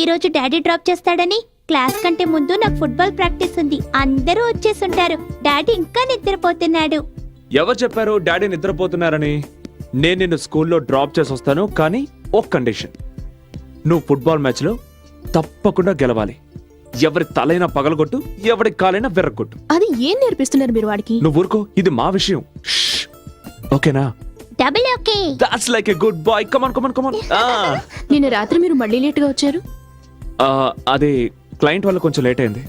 నువ్వు చెప్పావుగా ఈ రోజు డాడీ డ్రాప్ చేస్తాడని క్లాస్ కంటే ముందు నాకు ఫుట్బాల్ ప్రాక్టీస్ ఉంది. అందరూ వచ్చేసుంటారు. డాడీ ఇంకా నిద్రపోతున్నాడు. ఎవరు చెప్పారు డాడీ నిద్రపోతున్నారని? నేను నిన్ను స్కూల్లో డ్రాప్ చేసి వస్తాను కానీ ఒక కండిషన్. నువ్వు ఫుట్బాల్ మ్యాచ్లో తప్పకుండా గెలవాలి. ఎవరి తలైనా పగలగొట్టు ఎవరి కాలైనా విరగొట్టు అది ఏం నేర్పిస్తున్నారు మీరు వాడికి? నువ్వు ఊరుకో ఇది మా విషయం. ఓకేనా? Double okay that's like a good boy come on come on come on నిన్న రాత్రి మీరు మళ్ళీ లేట్గా వచ్చారు? అదే క్లయింట్ వల్ల కొంచెం లేట్ అయింది.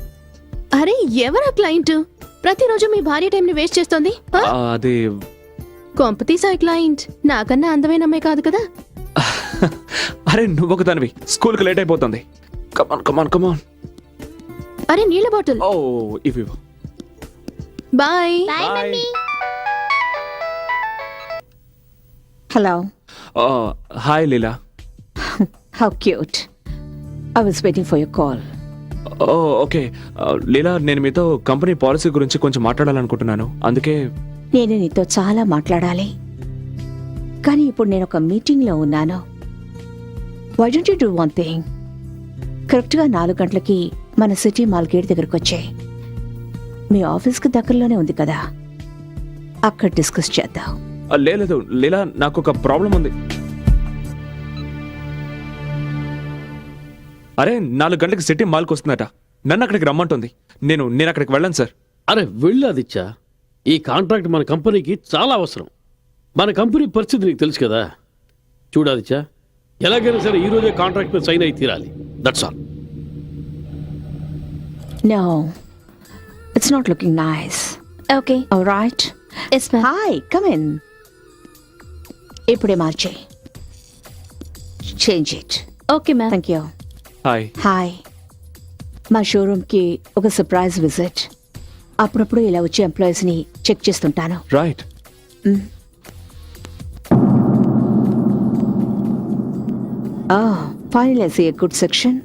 అరే ఎవరా క్లయింట్? ప్రతిరోజు మీ భార్య టైం ని వేస్ట్ చేస్తోంది ఆ? అదే కొంపతీసా క్లయింట్. నాకన్నా అందమైన అమ్మాయి కాదు కదా? అరే నువ్వు ఒక దానివి స్కూల్కి లేట్ అయిపోతుంది. కమాన్ కమాన్ కమాన్ అరే నీళ్ళ బాటిల్. ఓ ఇవి ఇవ్వు. బాయ్. Bye. మమ్మీ. Hello. ఆ, hi Leela. How cute. I was waiting for your call. Oh okay Leela నేను మీతో కంపెనీ పాలసీ గురించి కొంచెం మాట్లాడాలనుకుంటున్నాను. అందుకే నేను నీతో చాలా మాట్లాడాలి. కానీ ఇప్పుడు నేను ఒక మీటింగ్లో ఉన్నాను. Why don't you do one thing కరెక్ట్గా నాలుగు గంటలకి మన సిటీ మాల్ గేట్ దగ్గరకు వచ్చాయి మీ ఆఫీస్కి దగ్గరలోనే ఉంది కదా. అక్కడ డిస్కస్ చేద్దాం. ఆ, లేదు లీలా నాకు ఒక ప్రాబ్లం ఉంది. అరే నాలుగు గంటలకు సిటీ మాల్కి వస్తుందట. నన్ను అక్కడికి రమ్మంటుంది. నేను నేను అక్కడికి వెళ్ళను సార్. అరే వెళ్ళు ఆదిత్య. ఈ కాంట్రాక్ట్ మన కంపెనీకి చాలా అవసరం. మన కంపెనీ పరిస్థితి నీకు తెలుసు కదా. చూడు ఆదిత్య ఎలాగైనా సరే ఈ రోజే కాంట్రాక్ట్ మీద సైన్ అయి తీరాలి. That's all no it's not looking nice okay right yes hi come in ఇప్పుడే మార్చే change it okay ma'am thank you hi hi మా షోరూమ్కి ఒక సర్ప్రైజ్ విజిట్ అప్పుడప్పుడు ఇలా వచ్చే ఎంప్లాయీస్ని చెక్ చేస్తుంటాను. Right final yes a good section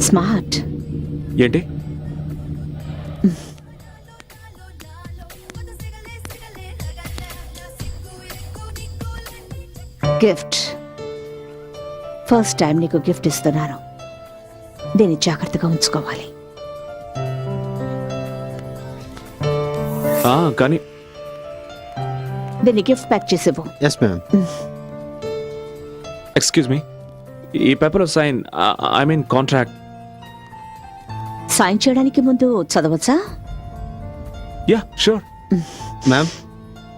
smart ఏంటి? గిఫ్ట్. ఫస్ట్ టైం నీకు గిఫ్ట్ ఇస్తున్నాను. దీన్ని జాగ్రత్తగా ఉంచుకోవాలి. కానీ దీన్ని గిఫ్ట్ ప్యాక్ చేసేవు ఎస్ మ్యామ్ ఎక్స్క్యూజ్ మీ ఈ paper sign I mean contract sign చేయడానికి ముందు చదవచ్చా? Yeah sure ma'am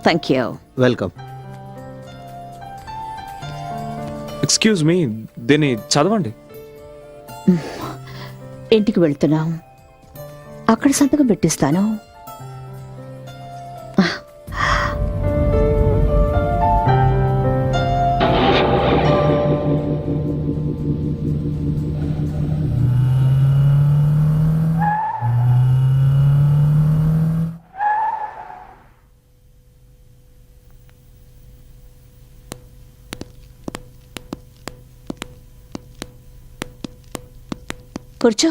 thank you welcome excuse me దీన్ని చదవండి. ఇంటికి వెళ్తున్నాం. అక్కడ సంతకం పెట్టిస్తాను. కూర్చో.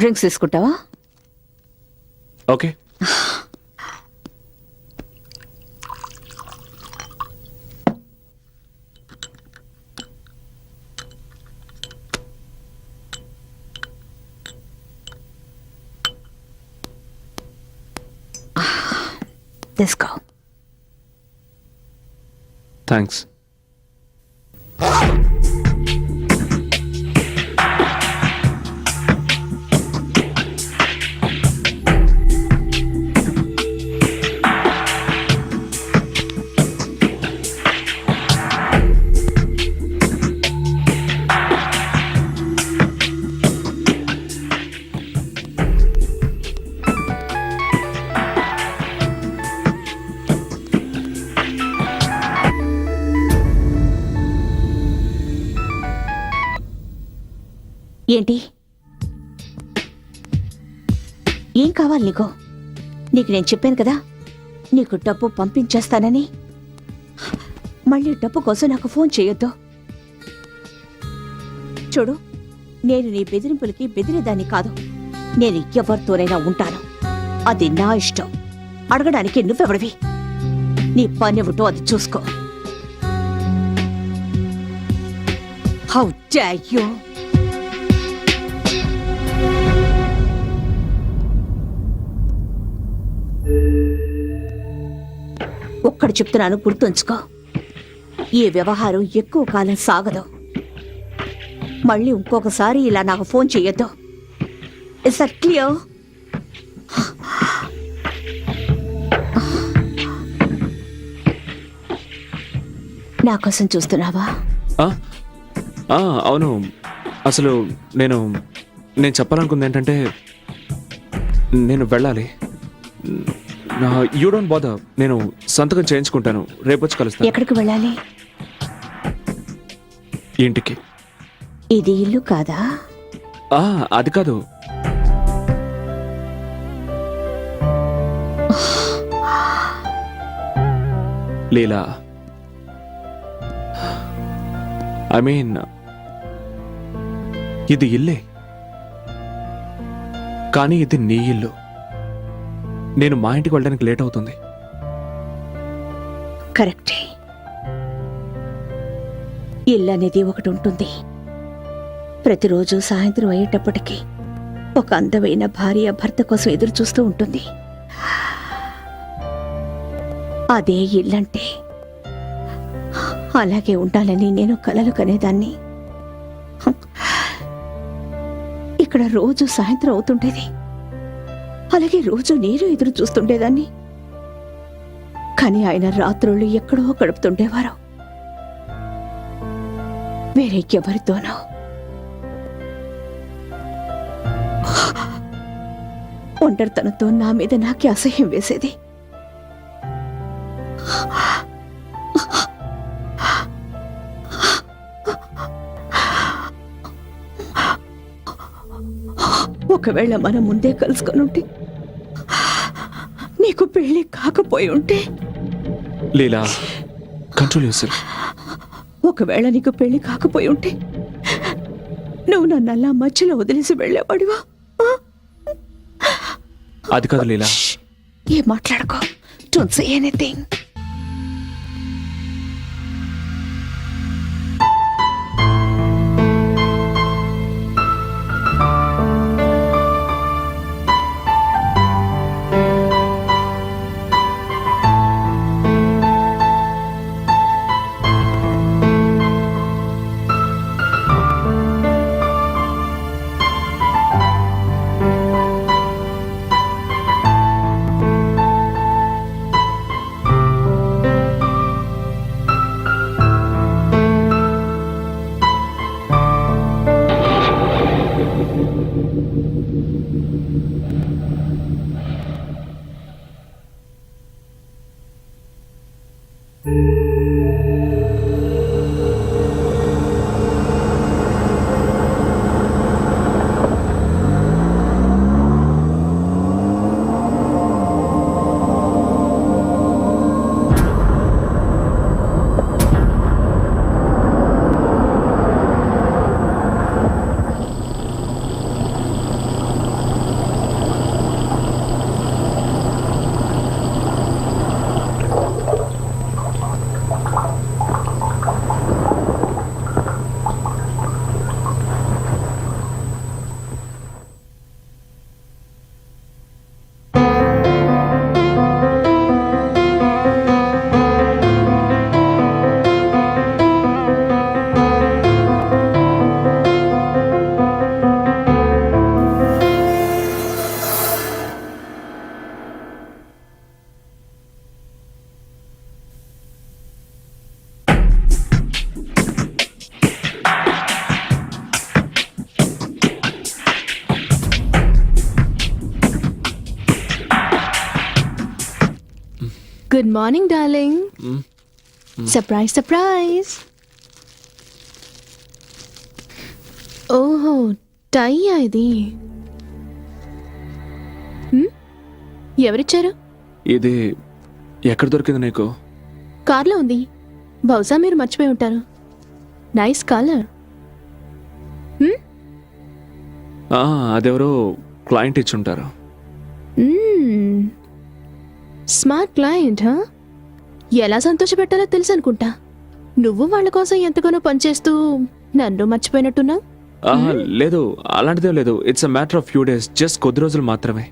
డ్రింక్స్ తీసుకుంటావా? ఓకే. Thanks. ఏంటి? ఏం కావాలి నీకు? నీకు నేను చెప్పాను కదా నీకు డబ్బు పంపించేస్తానని. మళ్ళీ డబ్బు కోసం నాకు ఫోన్ చేయొద్దు. చూడు నేను నీ బెదిరింపులకి బెదిరేదాన్ని కాదు. నేను ఎవరితోనైనా ఉంటాను. అది నా ఇష్టం. అడగడానికి నువ్వెవడివి? నీ పని పనివిటో అది చూసుకో. హౌ డే యూ ఒక్కడు చెప్తున్నాను గుర్తుంచుకో. ఈ వ్యవహారం ఎక్కువ కాలం సాగదు. మళ్ళీ ఇంకొకసారి ఇలా నాకు ఫోన్ చేయొద్దు. ఇస్ దట్ క్లియర్ నా కోసం చూస్తున్నావా? అవును. అసలు నేను నేను చెప్పాలనుకుంది ఏంటంటే నేను వెళ్ళాలి. యూ డోంట్ బాధ నేను సంతకం చేయించుకుంటాను. రేపు వచ్చి కలుస్తాను. ఎక్కడికి వెళ్ళాలి? ఇంటికి. ఇది ఇల్లు కాదా? ఆ, అది కాదు. లీలా. ఐ మీన్ ఇది ఇల్లే. కానీ ఇది నీ ఇల్లు. నేను మా ఇంటికి వెళ్ళడానికి లేట్ అవుతుంది. కరెక్టే. ఇల్లు అనేది ఒకటి ఉంటుంది. ప్రతిరోజు సాయంత్రం అయ్యేటప్పటికీ ఒక అందమైన భార్య భర్త కోసం ఎదురు చూస్తూ ఉంటుంది. అదే ఇల్లంటే అలాగే ఉండాలని నేను కలలు కనేదాన్ని ఇక్కడ రోజు సాయంత్రం అవుతుండేది అలాగే రోజు నేను ఎదురు చూస్తుండేదాన్ని. కానీ ఆయన రాత్రుళ్ళు ఎక్కడో గడుపుతుండేవారు. వేరే ఎవరితోనో. ఒంటరితనంతో నా మీద నాకే అసహ్యం వేసేది. ఒకవేళ మనం ముందే కలుసుకొని ఉంటే నీకు పెళ్ళి కాకపోయి ఉంటే. లీలా కంట్రోల్ ఒకవేళ నీకు పెళ్ళి కాకపోయి ఉంటే నువ్వు నన్ను అలా మధ్యలో వదిలేసి వెళ్ళేవాడివా? అది కాదు లీలా! ఏం మాట్లాడుకో. Don't say anything good morning darling. Surprise surprise ఓహో టైయా ఇది? ఎవరిచ్చారు? ఇది ఎక్కడ దొరికింది నీకు? కార్లో ఉంది. బహుశా మీరు మర్చిపోయి ఉంటారు. నైస్ కలర్ ఆ, అదెవరో క్లయింట్ ఇచ్చుంటారు స్మార్ట్ క్లయింట్ ఎలా సంతోషపెట్టాలో తెలుసు అనుకుంటా. నువ్వు వాళ్ళ కోసం ఎంతగానో పనిచేస్తూ నన్ను మర్చిపోయినట్టున్నావు? లేదు అలాంటిదే లేదు. It's a matter of few days just కొద్ది రోజులు మాత్రమే.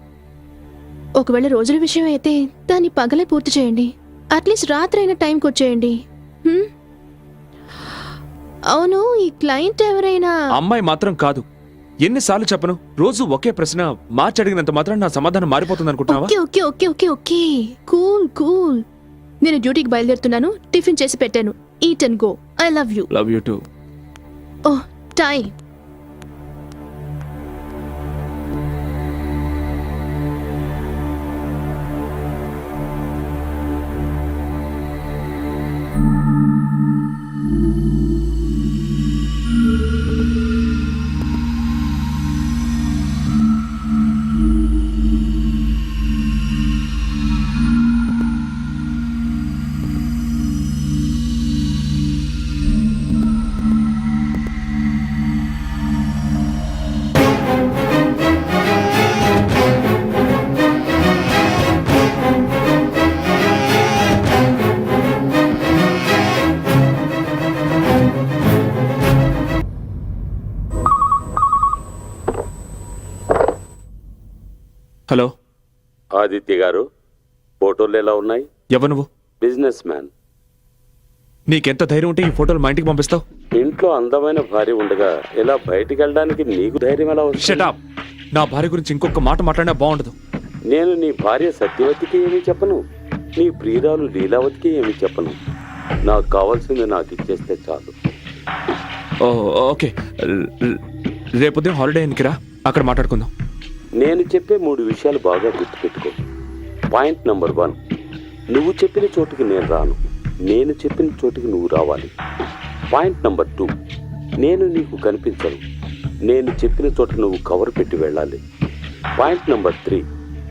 ఒకవేళ రోజుల విషయం అయితే దాన్ని పగలే పూర్తి చేయండి. అట్లీస్ట్ రాత్రి అయిన టైంకి వచ్చేయండి. హ్మ్? అవును ఈ క్లయింట్ ఎవరైనా అమ్మాయి మాత్రం కాదు. ఎన్నిసార్లు చెప్పను? రోజు ఒకే ప్రశ్న మార్చి అడిగినంత మాత్రం నా సమాధానం మారిపోతుంది అనుకుంటున్నావా? Okay okay okay okay okay. Cool cool. నేను డ్యూటీకి బయలుదేరుతున్నాను టిఫిన్ చేసి పెట్టాను. Eat and go. I love you. Love you too. Oh time. Aditya గారు ఫోటోలు ఎలా ఉన్నాయి? ఎవరు నువ్వు? Business man. నీకెంత ధైర్యం ఉంటే ఈ ఫోటోలు మా ఇంటికి పంపిస్తావు? ఇంట్లో అందమైన భార్య ఉండగా ఇలా బయటికి వెళ్ళడానికి నీకు ధైర్యం ఎలా వస్తుంది? షటాప్ నా భార్య గురించి ఇంకొక మాట మాట్లాడినా బాగుండదు. నేను నీ భార్య సత్యవతికి ఏమీ చెప్పను. నీ ప్రియురాలు లీలావతికి ఏమీ చెప్పను. నాకు కావాల్సింది నాకు ఇచ్చేస్తే చాలు. ఓ ఓకే. రేపు ఉదయం హాలిడే ఎన్నికిరా అక్కడ మాట్లాడుకుందాం. నేను చెప్పే మూడు విషయాలు బాగా గుర్తుపెట్టుకో. Point number one. నువ్వు చెప్పిన చోటుకి నేను రాను. నేను చెప్పిన చోటుకి నువ్వు రావాలి. Point number two. నేను నీకు కనిపించను. నేను చెప్పిన చోట నువ్వు కవర్ పెట్టి వెళ్ళాలి. Point number three.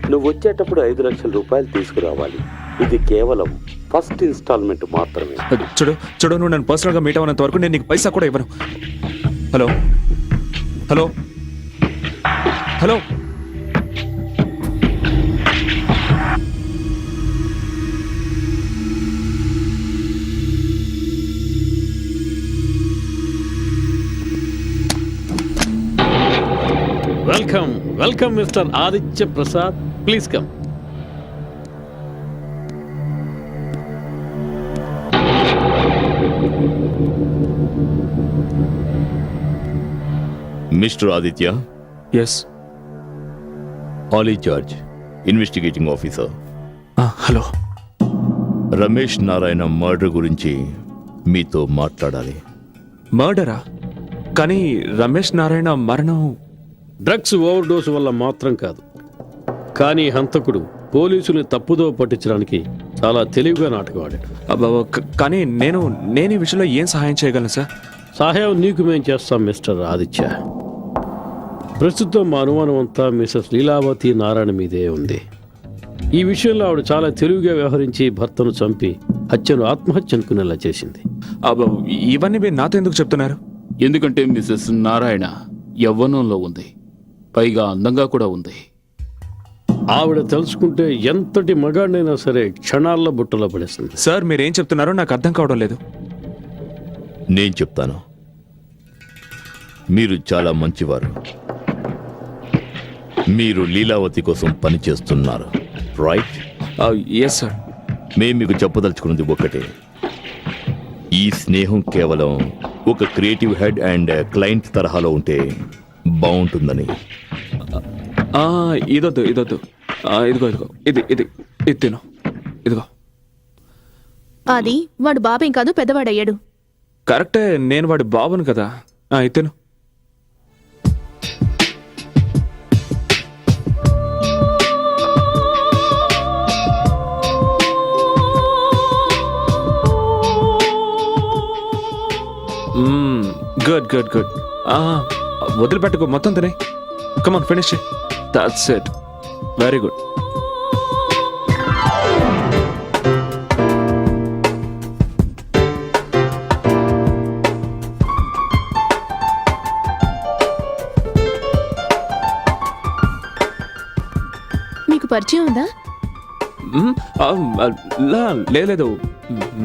నువ్వు వచ్చేటప్పుడు ఐదు లక్షల రూపాయలు తీసుకురావాలి. ఇది కేవలం ఫస్ట్ ఇన్స్టాల్మెంట్ మాత్రమే. చూడు చూడు నువ్వు నన్ను పర్సనల్గా మీట్ అవ్వనంత వరకు నేను నీకు పైసా కూడా ఇవ్వను. Hello? Hello? Hello? Welcome welcome mister Aditya Prasad. Please come. Mister Aditya? Yes Ali George investigating officer hello Ramesh Narayana murder గురించి మీతో మాట్లాడాలి. మర్డరా కానీ రమేష్ నారాయణ మరణం డ్రగ్స్ ఓవర్ డోస్ వల్ల మాత్రం కాదు. కానీ హంతకుడు పోలీసుని తప్పుదో పట్టించడానికి చాలా తెలివిగా నాటకం ఆడాడు. అబ్బబ్బ, క- కానీ నేను నేను ఈ విషయంలో ఏం సహాయం చేయగలను సార్? సహాయం నీకు మేం చేస్తాం మిస్టర్ ఆదిత్య. ప్రస్తుతం మా అనుమానం అంతా మిసెస్ లీలావతి నారాయణ మీదే ఉంది. ఈ విషయంలో ఆవిడ చాలా తెలివిగా వ్యవహరించి భర్తను చంపి హత్యను ఆత్మహత్య అనుకునేలా చేసింది. అబ్బ, ఇవన్నీ మీరు నాతో ఎందుకు చెప్తున్నారు? ఎందుకంటే మిసెస్ నారాయణ యవ్వనంలో ఉంది. పైగా అందంగా కూడా ఉంది. ఆవిడ తెలుసుకుంటే ఎంతటి మగాడినైనా సరే క్షణాల్లో బుట్టలో పడేస్తుంది. సార్ మీరు ఏం చెప్తున్నారో నాకు అర్థం కావడం లేదు. నేను చెప్తాను. మీరు చాలా మంచివారు. మీరు లీలావతి కోసం పనిచేస్తున్నారు రైట్ ఎస్ సార్ మేము మీకు చెప్పదలుచుకున్నది ఒకటే ఈ స్నేహం కేవలం ఒక క్రియేటివ్ హెడ్ అండ్ క్లయింట్ తరహాలో ఉంటే బాగుంటుందని. ఇదొద్దు ఇదొద్దు. ఆ, ఇదిగో ఇదిగో. ఇది ఇది ఇది తిను. ఇదిగో. అది వాడు బాబేం కాదు పెద్దవాడయ్యాడు. కరెక్టే నేను వాడి బాబును కదా. ఆ, ఇది తిను. Good good good. వదిలిపెట్టకు మొత్తం తినే. Come on finish that's it very good మీకు పరిచయం ఉందా? Hmm? లేదు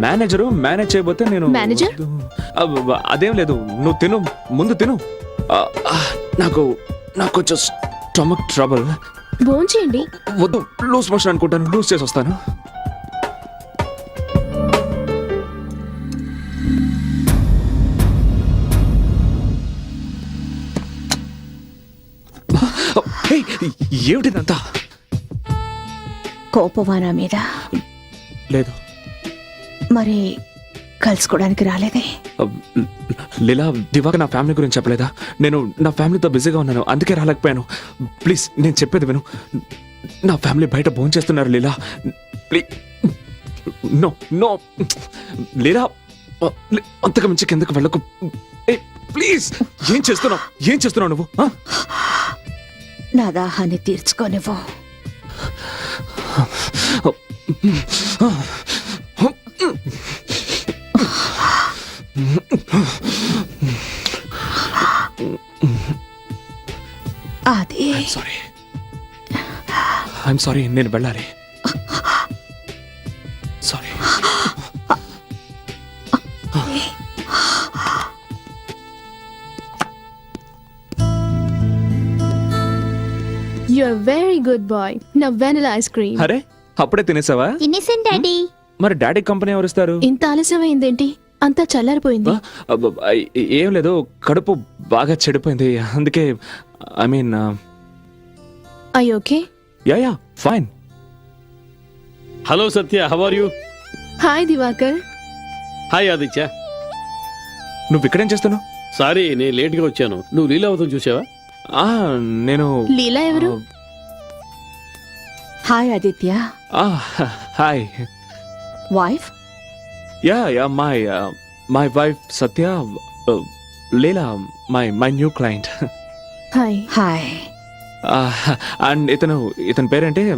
మేనేజరు మేనేజ్ చేయబోతే నేను మేనేజర్ అదేం లేదు. నువ్వు తిను ముందు తిను. నాకు నాకు కొంచెం స్టమక్ ట్రబుల్ భోంచేయండి. వద్దు లూజ్ మోషన్ అనుకుంటాను లూజ్ చేసి వస్తాను. ఏమిటిదంతా? కోపమా నా మీద? లేదు. మరి కలుసుకోవడానికి రాలేదే లీలా దివాక నా ఫ్యామిలీ గురించి చెప్పలేదా నేను నా ఫ్యామిలీతో బిజీగా ఉన్నాను అందుకే రాలేకపోయాను ప్లీజ్ నేను చెప్పేది విను నా ఫ్యామిలీ బయట భోజనం చేస్తున్నారు Leela please no no Leela అంతకు మించి కిందకు వెళ్ళకు ప్లీజ్ ఏం చేస్తున్నావు ఏం చేస్తున్నావు నువ్వు? నా దాహాన్ని తీర్చుకోనివ్వు అది. సారీ ఐఎమ్ సారీ నేను వెళ్ళాలి. సారీ వెరీ గుడ్ బాయ్ నా వెనిలా ఐస్ క్రీమ్ అరే అప్పుడే తినేసావా? తినేసాను డాడీ. మరి డాడీ కంపెనీ ఎవరు ఇస్తారు? ఇంత ఆలస్యమైందేంటి? అంతా చల్లారిపోయింది. అబ్బ, ఐ- ఏం లేదు కడుపు బాగా చెడిపోయింది. అందుకే I mean I okay yeah yeah fine hello Satya how are you hi Diwakar hi Aditya నువ్వు ఇక్కడేం చేస్తున్నావు? సారీ నేను లేట్గా వచ్చాను. నువ్వు లీలావతం చూసావా? ఆ, నేను లీలా ఎవరు? హాయ్ ఆదిత్య ఆ, hi wife yeah yeah my my wife Satya Leela my my new client hi hi and ఇతను ఇతని పేరేంటి?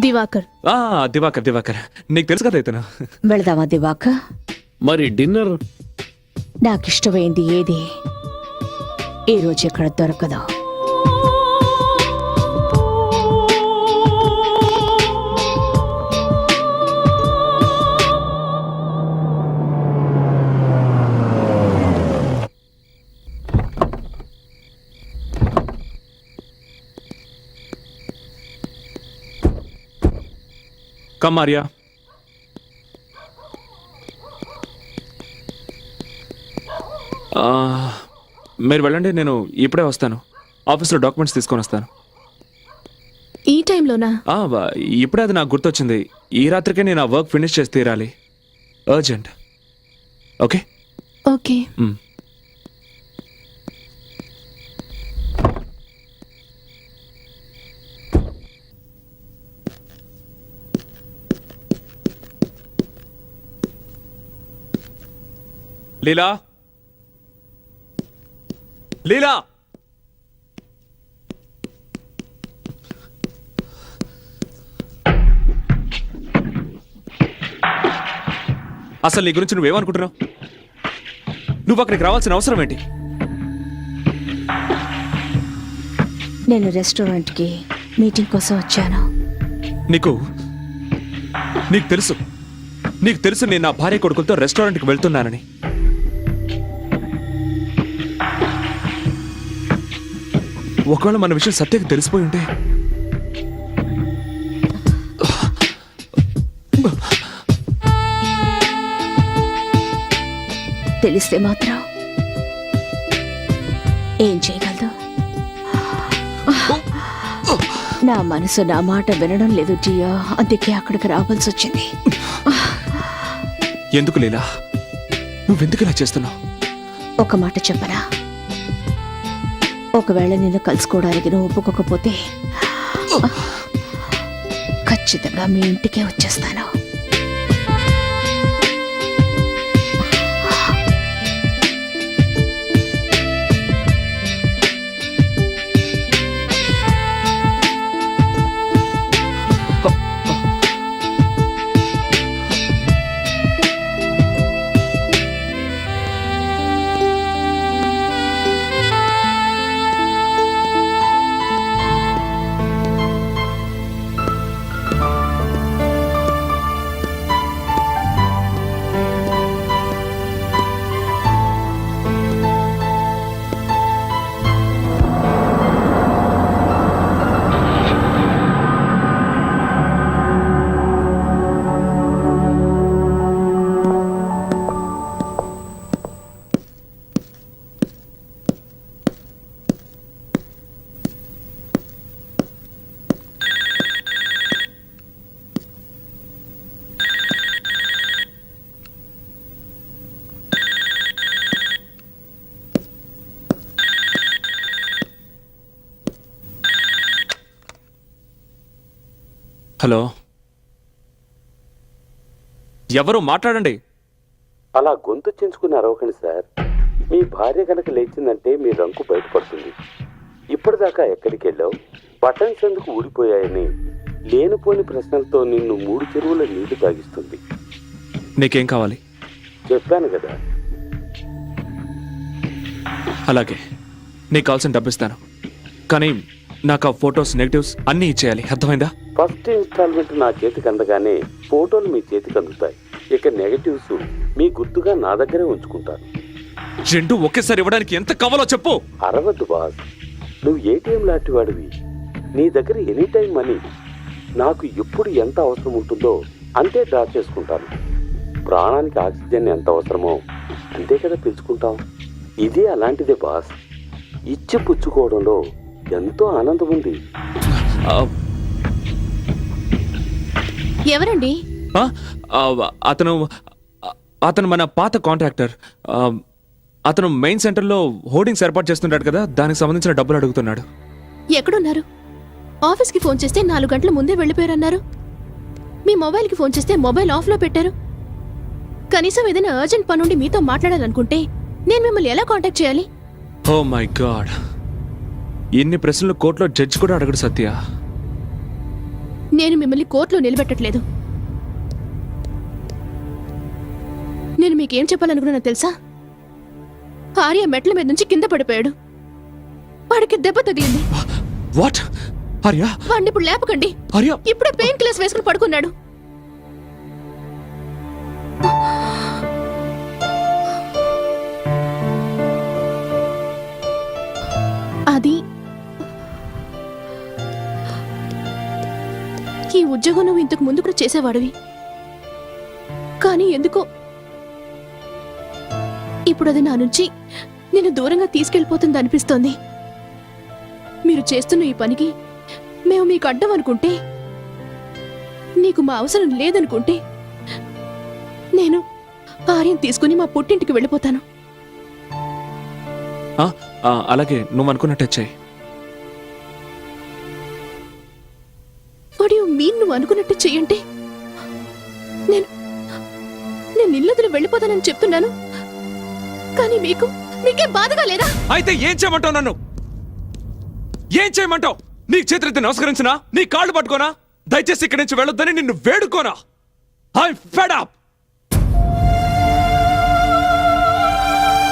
దివాకర్. ఆ, దివాకర్ దివాకర్. నీకు తెలుసు కదా ఇతను. వెళదామా దివాక మరి డిన్నర్? నాకిష్టమైంది ఏది? ఈ రోజు ఇక్కడ దొరకదు. ఆర్యా ఆ, మీరు వెళ్ళండి నేను ఇప్పుడే వస్తాను. ఆఫీస్లో డాక్యుమెంట్స్ తీసుకొని వస్తాను. ఈ టైంలోనా? ఇప్పుడే అది నాకు గుర్తొచ్చింది. ఈ రాత్రికే నేను ఆ వర్క్ ఫినిష్ చేసి తీరాలి. Urgent okay okay Leela? Leela? అసలు నీ గురించి నువ్వేమనుకుంటున్నావు? నువ్వు అక్కడికి రావాల్సిన అవసరం ఏంటి? నేను రెస్టారెంట్కి మీటింగ్ కోసం వచ్చాను. నీకు నీకు తెలుసు. నీకు తెలుసు నేను నా భార్య కొడుకులతో రెస్టారెంట్కి వెళ్తున్నానని. ఒకవేళ మన విషయం సత్యకి తెలిసిపోయి ఉంటే. తెలిస్తే మాత్రం ఏం చేయగలదు? నా మనసు నా మాట వినడం లేదు జియో. అందుకే అక్కడికి రావాల్సి వచ్చింది. ఎందుకు లీలా? నువ్వెందుకు ఇలా చేస్తున్నావు? ఒక మాట చెప్పనా? ఒకవేళ నిన్ను కలుసుకోవడానికి నువ్వు ఒప్పుకోకపోతే ఖచ్చితంగా మీ ఇంటికే వచ్చేస్తాను. హలో. ఎవరు మాట్లాడండి. అలా గొంతు చించుకుని అరవకండి సార్ మీ భార్య కనుక లేచిందంటే మీ రంకు బయటపడుతుంది. ఇప్పటిదాకా ఎక్కడికి వెళ్ళావు? బటన్స్ ఎందుకు ఊడిపోయాయని? లేనిపోని ప్రశ్నలతో నిన్ను మూడు చెరువుల నీళ్ళు తాగిస్తుంది. నీకేం కావాలి? చెప్పాను కదా. అలాగే. నీకు కావాల్సిన డబ్బు ఇస్తాను. కానీ నాకు ఆ ఫొటోస్ నెగటివ్స్ అన్నీ ఇచ్చేయాలి. అర్థమైందా? ఫస్ట్ ఇన్స్టాల్మెంట్ నా చేతికి అందగానే ఫోటోలు మీ చేతికి అందుతాయి. ఇక నెగటివ్స్ మీ గుర్తుగా నా దగ్గరే ఉంచుకుంటాను. రెండు ఒకేసారి ఇవ్వడానికి ఎంత కావాలో చెప్పు. అరవద్దు బాస్. నువ్వు ఏటీఎం లాంటి వాడివి. నీ దగ్గర ఎనీ టైం మనీ. నాకు ఎప్పుడు ఎంత అవసరం ఉంటుందో అంతే డ్రా చేసుకుంటాను. ప్రాణానికి ఆక్సిజన్ ఎంత అవసరమో అంతే కదా పిలుచుకుంటాం ఇది అలాంటిదే బాస్. ఇచ్చి పుచ్చుకోవడంలో ఎంతో ఆనందం ఉంది. ఎవరండి? అతను అతను మన పాత కాంట్రాక్టర్. అతను మెయిన్ సెంటర్లో హోర్డింగ్స్ ఏర్పాటు చేస్తుంటాడు కదా దానికి సంబంధించిన డబ్బులు అడుగుతున్నాడు. ఎక్కడున్నారు? ఆఫీస్కి ఫోన్ చేస్తే నాలుగు గంటల ముందే వెళ్ళిపోయారన్నారు. మీ మొబైల్కి ఫోన్ చేస్తే మొబైల్ ఆఫ్లో పెట్టారు. కనీసం ఏదైనా అర్జెంట్ పనుండి మీతో మాట్లాడాలనుకుంటే నేను మిమ్మల్ని ఎలా కాంటాక్ట్ చేయాలి? Oh my god. ఇన్ని ప్రశ్నలు కోర్టులో జడ్జి కూడా అడగడు సత్య. నేను మిమ్మల్ని కోర్టులో నిలబెట్టట్లేదు. నేను మీకేం చెప్పాలనుకున్నా తెలుసా? ఆర్య మెట్ల మీద నుంచి కింద పడిపోయాడు. వాడికి దెబ్బ తగిలింది. వాట్ ఆర్యా? వాడిని ఇప్పుడు లేపకండి. ఆర్యా? ఇప్పుడే పెయిన్ కిల్లర్స్ వేసుకుని పడుకున్నాడు. ఈ ఉద్యోగం నువ్వు ఇంతకు ముందు కూడా చేసేవాడివి. కానీ ఎందుకో ఇప్పుడు అది నా నుంచి నేను దూరంగా తీసుకెళ్ళిపోతుంది అనిపిస్తోంది. మీరు చేస్తున్న ఈ పనికి మేము మీకు అడ్డం అనుకుంటే నీకు మా అవసరం లేదనుకుంటే నేను భార్యను తీసుకుని మా పుట్టింటికి వెళ్ళిపోతాను. ఆ, ఆ, అలాగే నువ్వు అనుకున్నట్టే చెయ్యి వాడు మీన్ నువ్వు అనుకున్నట్టు చెయ్యంటే నేను నేను ఇల్లదులు వెళ్ళిపోతానని చెప్తున్నాను. కానీ మీకు మీకే బాధగా లేదా? అయితే ఏం చేయమంటావు నన్ను? ఏం చేయమంటావు? నీ చేతులెత్తి నమస్కరించినా నీ కాళ్ళు పట్టుకోనా? దయచేసి ఇక్కడి నుంచి వెళ్ళొద్దని నిన్ను వేడుకోనా? I fed up